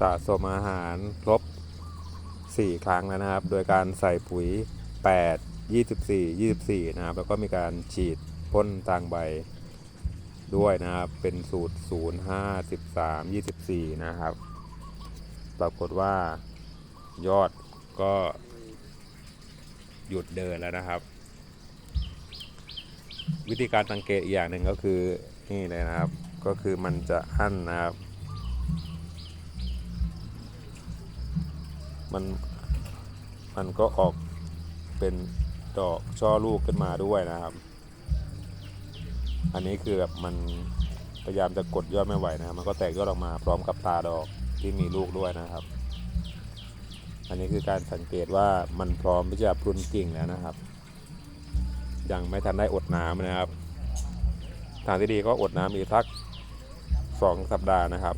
สะสมอาหารครบ 4 ครั้งแล้วนะครับ โดยการใส่ปุ๋ย 8 24 24 นะครับ แล้วก็มีการฉีดพ่นทางใบด้วยนะครับ เป็นสูตร 0 5 13 24 นะครับ ปรากฏว่ายอดก็หยุดเดินแล้วนะครับ วิธีการสังเกตอีกอย่างหนึ่งก็คือนี่เลยนะครับ ก็คือมันจะอั้นนะครับ มันมันก็ออกเป็นดอกช่อลูกขึ้นมาด้วยนะครับ อันนี้คือแบบมันพยายามจะกดยอดไม่ไหวนะครับมันก็แตกยอดออกมาพร้อมกับตาดอกที่มีลูกด้วยนะครับ อันนี้คือการสังเกตว่ามันพร้อมที่จะพรุนกิ่งแล้วนะครับ ยังไม่ทันได้อดน้ำนะครับ ทางที่ดีก็อดน้ำอีกสักสองสัปดาห์นะครับ